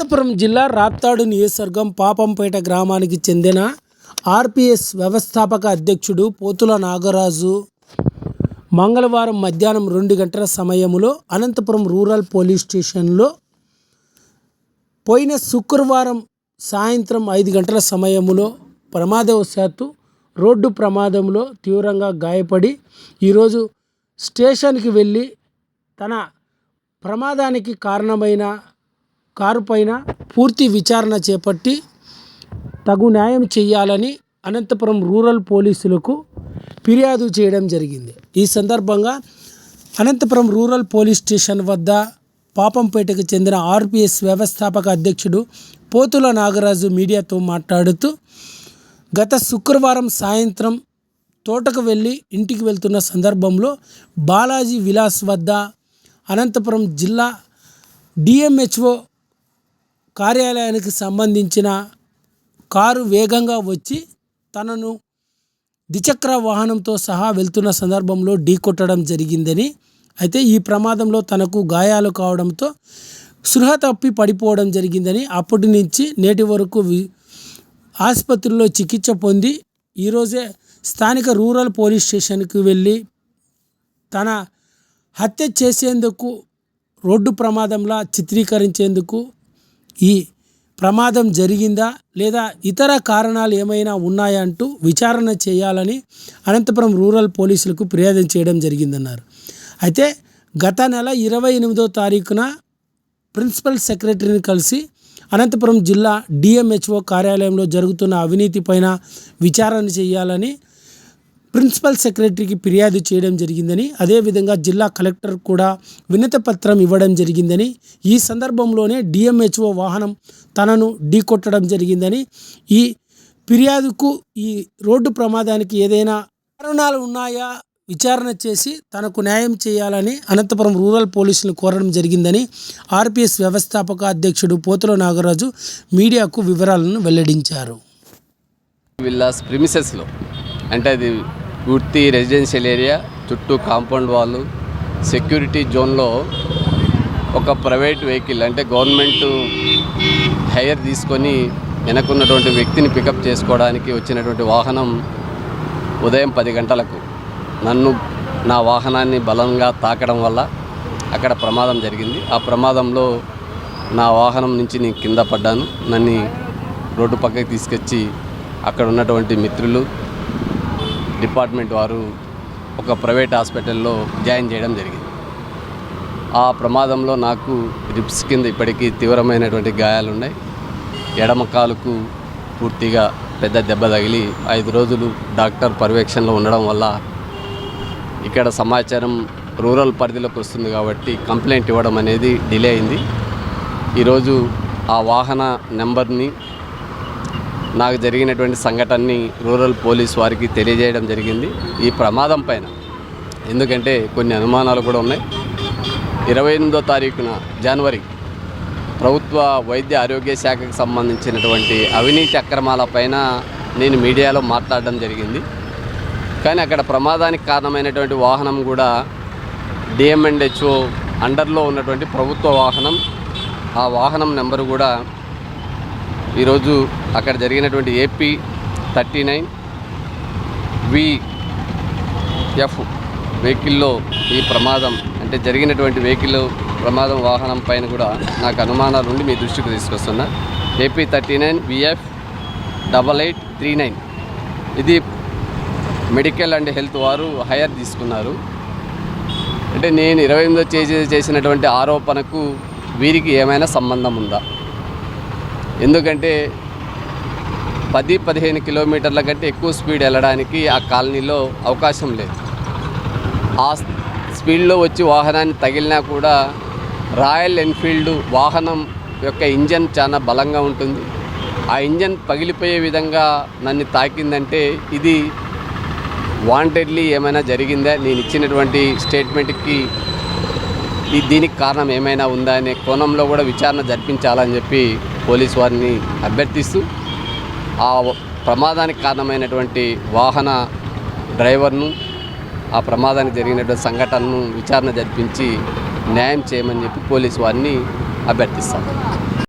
అనంతపురం జిల్లా రాప్తాడు నియోజకవర్గం పాపంపేట గ్రామానికి చెందిన ఆర్పిఎస్ వ్యవస్థాపక అధ్యక్షుడు పోతుల నాగరాజు. మంగళవారం మధ్యాహ్నం రెండు గంటల సమయంలో అనంతపురం రూరల్ పోలీస్ స్టేషన్లో పోయిన శుక్రవారం సాయంత్రం ఐదు గంటల సమయంలో ప్రమాదవశాత్తు రోడ్డు ప్రమాదంలో తీవ్రంగా గాయపడి ఈరోజు స్టేషన్కి వెళ్ళి తన ప్రమాదానికి కారణమైన కారు పైన పూర్తి విచారణ చేపట్టి తగు న్యాయం చేయాలని అనంతపురం రూరల్ పోలీసులకు ఫిర్యాదు చేయడం జరిగింది. ఈ సందర్భంగా అనంతపురం రూరల్ పోలీస్ స్టేషన్ వద్ద పాపంపేటకు చెందిన ఆర్పిఎస్ వ్యవస్థాపక అధ్యక్షుడు పోతుల నాగరాజు మీడియాతో మాట్లాడుతూ గత శుక్రవారం సాయంత్రం తోటకు వెళ్ళి ఇంటికి వెళ్తున్న సందర్భంలో బాలాజీ విలాస్ వద్ద అనంతపురం జిల్లా డిఎంహెచ్ఓ కార్యాలయానికి సంబంధించిన కారు వేగంగా వచ్చి తనను ద్విచక్ర వాహనంతో సహా వెళ్తున్న సందర్భంలో ఢీకొట్టడం జరిగిందని అయితే ఈ ప్రమాదంలో తనకు గాయాలు కావడంతో సృహ తప్పి పడిపోవడం జరిగిందని అప్పటి నుంచి నేటి వరకు ఆసుపత్రిలో చికిత్స పొంది ఈరోజే స్థానిక రూరల్ పోలీస్ స్టేషన్కి వెళ్ళి తన హత్య చేసేందుకు రోడ్డు ప్రమాదంలా చిత్రీకరించేందుకు ఈ ప్రమాదం జరిగిందా లేదా ఇతర కారణాలు ఏమైనా ఉన్నాయా అంటూ విచారణ చేయాలని అనంతపురం రూరల్ పోలీసులకు ఫిర్యాదు చేయడం జరిగిందన్నారు. అయితే గత నెల ఇరవై ఎనిమిదో తారీఖున ప్రిన్సిపల్ సెక్రటరీని కలిసి అనంతపురం జిల్లా డిఎంహెచ్ఓ కార్యాలయంలో జరుగుతున్న అవినీతి పైన విచారణ చేయాలని ప్రిన్సిపల్ సెక్రటరీకి ఫిర్యాదు చేయడం జరిగిందని అదేవిధంగా జిల్లా కలెక్టర్ కూడా వినతి పత్రం ఇవ్వడం జరిగిందని ఈ సందర్భంలోనే డిఎంహెచ్ఓ వాహనం తనను ఢీకొట్టడం జరిగిందని ఈ ఫిర్యాదుకు ఈ రోడ్డు ప్రమాదానికి ఏదైనా కారణాలు ఉన్నాయా విచారణ చేసి తనకు న్యాయం చేయాలని అనంతపురం రూరల్ పోలీసులను కోరడం జరిగిందని ఆర్పిఎస్ వ్యవస్థాపక అధ్యక్షుడు పోతుల నాగరాజు మీడియాకు వివరాలను వెల్లడించారు. విల్లాస్ ప్రిమిసెస్లో అంటే అది పూర్తి రెసిడెన్షియల్ ఏరియా చుట్టూ కాంపౌండ్ వాళ్ళు సెక్యూరిటీ జోన్లో ఒక ప్రైవేట్ వెహికల్ అంటే గవర్నమెంట్ హైయర్ తీసుకొని వెనకున్నటువంటి వ్యక్తిని పికప్ చేసుకోవడానికి వచ్చినటువంటి వాహనం ఉదయం పది గంటలకు నన్ను నా వాహనాన్ని బలంగా తాకడం వల్ల అక్కడ ప్రమాదం జరిగింది. ఆ ప్రమాదంలో నా వాహనం నుంచి నేను కింద పడ్డాను. నన్ను రోడ్డు పక్కకి తీసుకొచ్చి అక్కడ ఉన్నటువంటి మిత్రులు డిపార్ట్మెంట్ వారు ఒక ప్రైవేట్ హాస్పిటల్లో జాయిన్ చేయడం జరిగింది. ఆ ప్రమాదంలో నాకు రిప్స్ కింద ఇప్పటికీ తీవ్రమైనటువంటి గాయాలు ఉన్నాయి. ఎడమ కాలుకు పూర్తిగా పెద్ద దెబ్బ తగిలి ఐదు రోజులు డాక్టర్ పర్యవేక్షణలో ఉండడం వల్ల ఇక్కడ సమాచారం రూరల్ పరిధిలోకి వస్తుంది కాబట్టి కంప్లైంట్ ఇవ్వడం అనేది డిలే అయింది. ఈరోజు ఆ వాహన నెంబర్ని నాకు జరిగినటువంటి సంఘటనని రూరల్ పోలీస్ వారికి తెలియజేయడం జరిగింది ఈ ప్రమాదం పైన. ఎందుకంటే కొన్ని అనుమానాలు కూడా ఉన్నాయి. ఇరవై ఎనిమిదో తారీఖున జనవరి ప్రభుత్వ వైద్య ఆరోగ్య శాఖకు సంబంధించినటువంటి అవినీతి అక్రమాల పైన నేను మీడియాలో మాట్లాడడం జరిగింది. కానీ అక్కడ ప్రమాదానికి కారణమైనటువంటి వాహనం కూడా డిఎంఎండ్హెచ్ఓ అండర్లో ఉన్నటువంటి ప్రభుత్వ వాహనం. ఆ వాహనం నెంబరు కూడా ఈరోజు అక్కడ జరిగినటువంటి ఏపీ థర్టీ నైన్ విఎఫ్ వెహికల్లో ఈ ప్రమాదం అంటే జరిగినటువంటి వెహికల్ ప్రమాదం వాహనం పైన కూడా నాకు అనుమానాలు ఉండి మీ దృష్టికి తీసుకొస్తున్నా. AP thirty nine VF double eight three nine. ఇది మెడికల్ అండ్ హెల్త్ వారు హైయర్ తీసుకున్నారు. అంటే నేను ఇరవై ఎనిమిదో చేసి చేసినటువంటి ఆరోపణకు వీరికి ఏమైనా సంబంధం ఉందా? ఎందుకంటే పది పదిహేను కిలోమీటర్ల కంటే ఎక్కువ స్పీడ్ వెళ్ళడానికి ఆ కాలనీలో అవకాశం లేదు. ఆ స్పీడ్లో వచ్చి వాహనాన్ని తగిలినా కూడా రాయల్ ఎన్ఫీల్డ్ వాహనం యొక్క ఇంజన్ చాలా బలంగా ఉంటుంది. ఆ ఇంజన్ పగిలిపోయే విధంగా నన్ను తాకిందంటే ఇది వాంటెడ్లీ ఏమైనా జరిగిందా? నేను ఇచ్చినటువంటి స్టేట్మెంట్కి ఈ దీనికి కారణం ఏమైనా ఉందా? అనే కోణంలో కూడా విచారణ జరిపించాలని చెప్పి పోలీసు వారిని అభ్యర్థిస్తూ ఆ ప్రమాదానికి కారణమైనటువంటి వాహన డ్రైవర్ను ఆ ప్రమాదానికి జరిగినటువంటి సంఘటనను విచారణ జరిపించి న్యాయం చేయమని చెప్పి పోలీసు వారిని అభ్యర్థిస్తాను